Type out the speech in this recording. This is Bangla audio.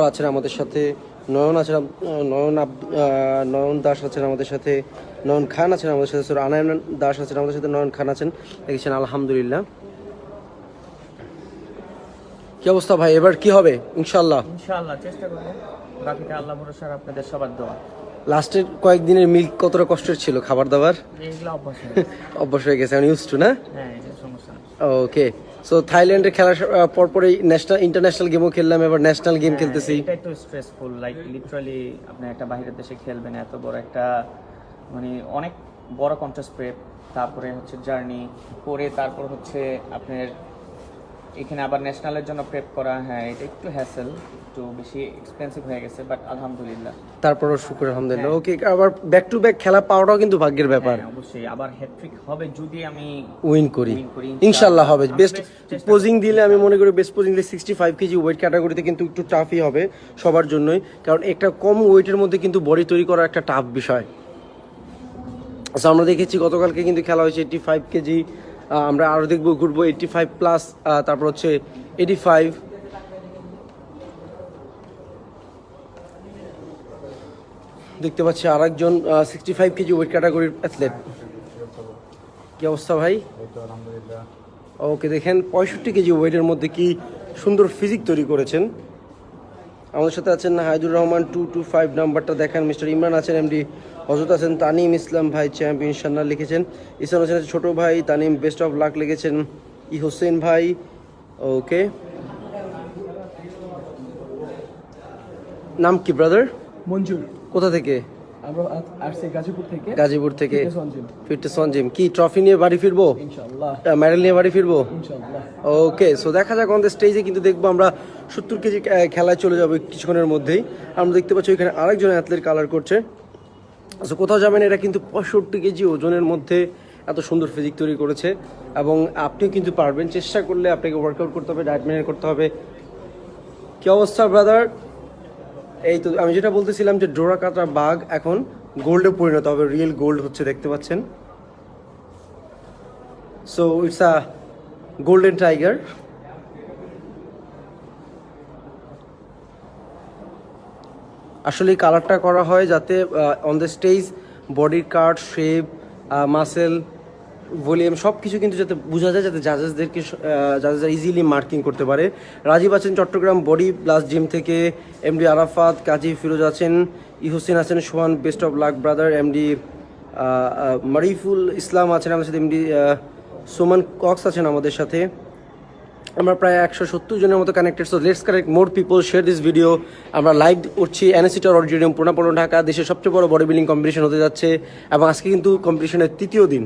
আছেন আমাদের সাথে নয়ন আছেন নয়ন নয়ন দাস আছেন আমাদের সাথে নয়ন খান আছেন আমাদের সাথে সরি, আনায়ন দাস আছেন আমাদের সাথে নয়ন খান আছেন দেখেছেন আলহামদুলিল্লাহ। কি অবস্থা ভাই? এবার কি হবে? ইনশাল্লাহ ইনশাআল্লাহ চেষ্টা করব। বাকিটা আল্লাহ ভরসার আপনাদের সবার দোয়া। লাস্টের কয়েকদিনের মিল্ক কতটা কষ্টের ছিল খাবার দাবার? অভ্যাস হয়ে গেছে। ইউজ টু না? হ্যাঁ এটা সমস্যা না। ওকে সো থাইল্যান্ডের খেলার পরপরই ন্যাশনাল ইন্টারন্যাশনাল গেমও খেললাম এবার ন্যাশনাল গেম খেলতেছি। এটা একটু স্ট্রেসফুল লাইক লিটারালি আপনি একটা বাইরের দেশে খেলবেন এত বড় একটা মানে অনেক বড় কন্টেস্ট প্রেপ তারপরে হচ্ছে জার্নি করে তারপর হচ্ছে আপনার এখানে আবার ন্যাশনালের জন্য প্রেপ করা হ্যাঁ এটা একটু হ্যাসেল একটু বেশি এক্সপেন্সিভ হয়ে গেছে বাট আলহামদুলিল্লাহ। তারপরও শুকুর আলহামদুলিল্লাহ। ওকে আবার ব্যাক টু ব্যাক খেলা পাওয়াটাও কিন্তু ভাগ্যের ব্যাপার। হ্যাঁ, অবশ্যই আবার হ্যাট্রিক হবে যদি আমি উইন করি। ইনশাল্লাহ হবে। বেস্ট পোজিং দিলে আমি মনে করি বেস্ট পোজিং দিলে সিক্সটি ফাইভ কেজি ওয়েট ক্যাটাগরিতে কিন্তু একটু টাফই হবে সবার জন্যই। কারণ একটা কম ওয়েটের মধ্যে কিন্তু বডি তৈরি করা একটা টাফ বিষয়। আচ্ছা আমরা দেখেছি গতকালকে কিন্তু খেলা হয়েছে এইটটি ফাইভ কেজি আমরা আরও দেখব ঘুরবো এইটটি ফাইভ প্লাস তারপর হচ্ছে এইটি ফাইভ দেখতে পাচ্ছি আর একজন সিক্সটি ফাইভ কেজি ওয়েট ক্যাটাগরির অ্যাথলেট কি অবস্থা ভাই? ওকে দেখেন পঁয়ষট্টি কেজি ওয়েটের মধ্যে কি সুন্দর ফিজিক তৈরি করেছেন। আমাদের সাথে আছেন Haidur Rahman two two five নাম্বারটা দেখেন মিস্টার ইমরান আছেন এমডি হজরত আছেন তানিম ইসলাম ভাই চ্যাম্পিয়ন সান্না লিখেছেন। ইসলাম হোসেন ছোট ছোটো ভাই তানিম বেস্ট অফ লাক লিখেছেন। ই হোসেন ভাই ওকে নাম কি ব্রাদার মঞ্জুর। কোথা থেকে? আমরা আসছি গাজীপুর থেকে গাজীপুর থেকে ফিরতে সঞ্জিম কি ট্রফি নিয়ে বাড়ি ফিরবো? মেডেল নিয়ে বাড়ি ফিরবো? ওকে সো দেখা যাক আমাদের স্টেজে কিন্তু দেখব আমরা সত্তর কেজি খেলায় চলে যাব কিছুক্ষণের মধ্যেই। আমরা দেখতে পাচ্ছি ওইখানে আরেকজন অ্যাথলেট কালার করছে। সো কোথাও যাবেন এটা কিন্তু পঁয়ষট্টি কেজি ওজনের মধ্যে এত সুন্দর ফিজিক তৈরি করেছে। এবং আপনিও কিন্তু পারবেন চেষ্টা করলে আপনাকে ওয়ার্কআউট করতে হবে ডায়েট মেনটেন করতে হবে। কি অবস্থা ব্রাদার এই তো আমি যেটা বলতেছিলাম যে ডোরা কাটা বাঘ এখন গোল্ডে পরিণত হবে রিয়েল গোল্ড হচ্ছে, দেখতে পাচ্ছেন। So it's a golden tiger আসলে কালারটা করা হয় যাতে অন দ্য স্টেজ বডির কার্ড শেপ মাসেল ভলিউম সব কিছু কিন্তু যাতে বোঝা যায়, যাতে জাজেসদেরকে জাজেসরা ইজিলি মার্কিং করতে পারে। রাজীব আছেন চট্টগ্রাম, বডি প্লাস জিম থেকে এমডি আরাফাত, কাজী ফিরোজ আছেন, ইহসিন আছেন, Sohan best of luck brother MD Mariful Islam আছেন আমাদের সাথে এমডি সোমান কক্স আছেন আমাদের সাথে। আমরা প্রায় একশো সত্তর জনের মতো connected so let's connect more people share this video আমরা লাইভ করছি এনএসিটার অডিটোরিয়াম পুরাপুরো ঢাকা, দেশের সবচেয়ে বড় বডি বিল্ডিং কম্পিটিশন হতে যাচ্ছে এবং আজকে কিন্তু কম্পিটিশনের তৃতীয় দিন।